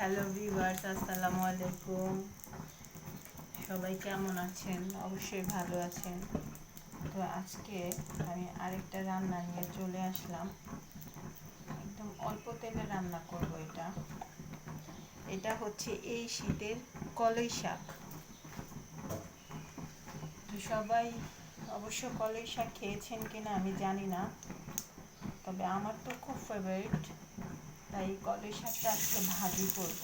Hello viewers আসসালামু আলাইকুম। সবাই কেমন আছেন? অবশ্যই ভালো আছেন। তো আজকে আমি আরেকটা রান্না নিয়ে চলে আসলাম। একদম অল্প তেলে রান্না করব এটা। এটা হচ্ছে এই শীতের কলই শাক। তো সবাই অবশ্য কলই শাক খেয়েছেন কিনা আমি জানি না, তবে আমার তো খুব ফেভারিট তাই কলই শাকটা আজকে ভাজি করব।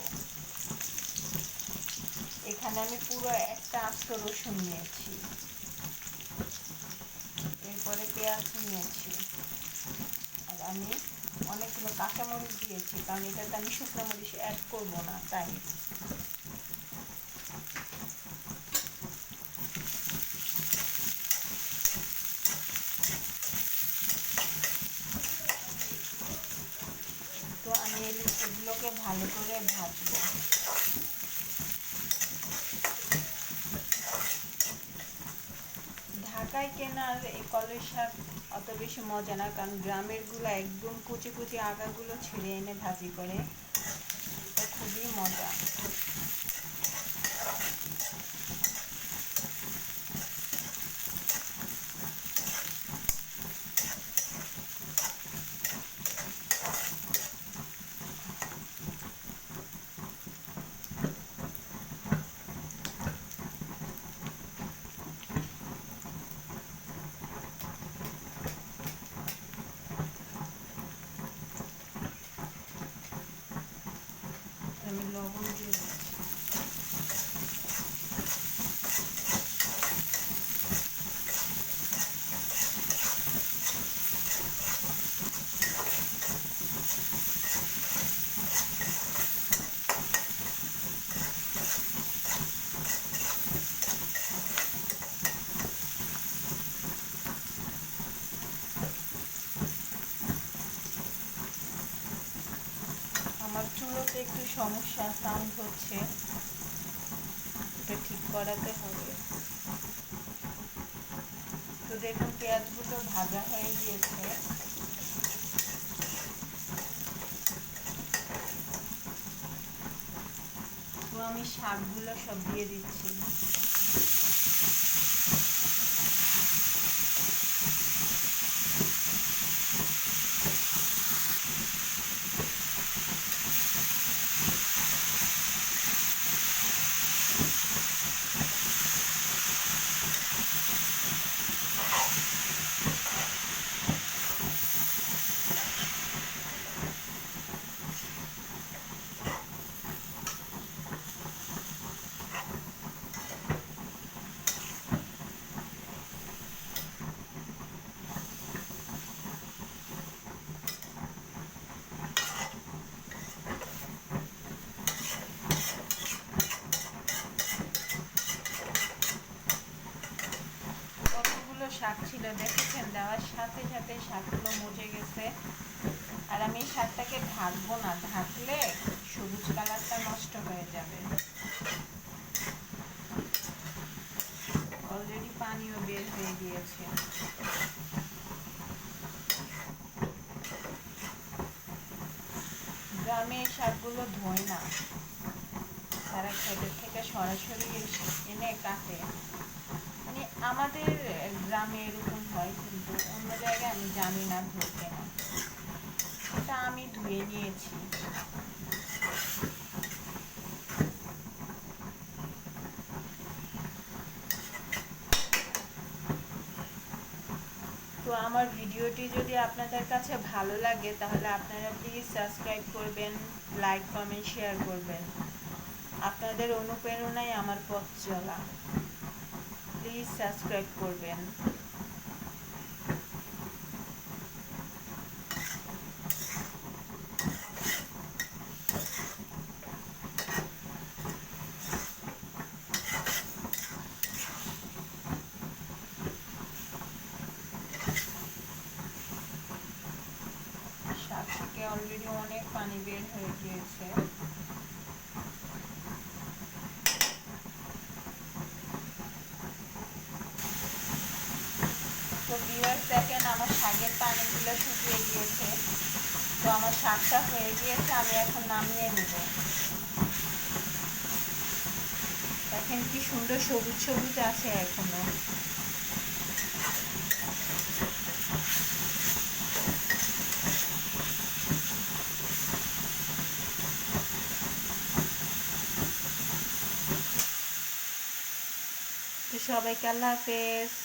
এখানে আমি পুরো একটা আস্ত রসুন নিয়েছি। এরপরে পেঁয়াজ নিয়েছি। আর আমি অনেকগুলো কাঁচামরিচ দিয়েছি, কারণ এটাতে আমি শুকনো মরিচ অ্যাড করব না, তাই। আমি এগুলোকে ভালো করে ভাজবো। ঢাকায় কেনার এই কলের শাক অত বেশি মজা না, কারণ গ্রামেরগুলো একদম কুচি কুচি আগাগুলো ছিঁড়ে এনে ভাজি করে। খুবই মজা আমি লবণ দিয়ে দিচ্ছি আমার চুলোতে একটু সমস্যা সাউন্ড হচ্ছে। এটা ঠিক করাতে হবে। তো দেখুন, পেঁয়াজগুলো ভাজা হয়ে গিয়েছে। তো আমি শাকগুলো সব দিয়ে দিচ্ছি। শাক ছিল, দেখেছেন? দেওয়ার সাথে সাথে শাকগুলো মজে গেছে। আর আমি শাকটাকে ঢাকবো না, ঢাকলে সবুজ কালারটা নষ্ট হয়ে যাবে। অলরেডি পানিও বের হয়ে গিয়েছে। গ্রামে এই শাকগুলো ধোয় না। তারা ক্ষেতের থেকে সরাসরি এনে কাটে। মানে আমাদের গ্রামে এরকম হয়, কিন্তু অন্য জায়গায় আমি জানি না, ধরতে না এটা আমি ধুয়ে নিয়েছি। তো আমার ভিডিওটি যদি আপনাদের কাছে ভালো লাগে, তাহলে আপনারা প্লিজ সাবস্ক্রাইব করবেন লাইক কমেন্ট শেয়ার করবেন। আপনাদের অনুপ্রেরণাই আমার পথ চলা। প্লিজ সাবস্ক্রাইব করবেন। অলরেডি অনেক পানি বের হয়ে গিয়েছে। তো ভিউয়ার্স দেখেন আমার শাকের পানিগুলো শুকিয়ে গিয়েছে। তো আমার শাকটা হয়ে গিয়েছে, আমি এখন নামিয়ে নেব। দেখেন কি সুন্দর সবুজ সবুজ আছে এখনও। সবাইকে আল্লাহ হাফেজ।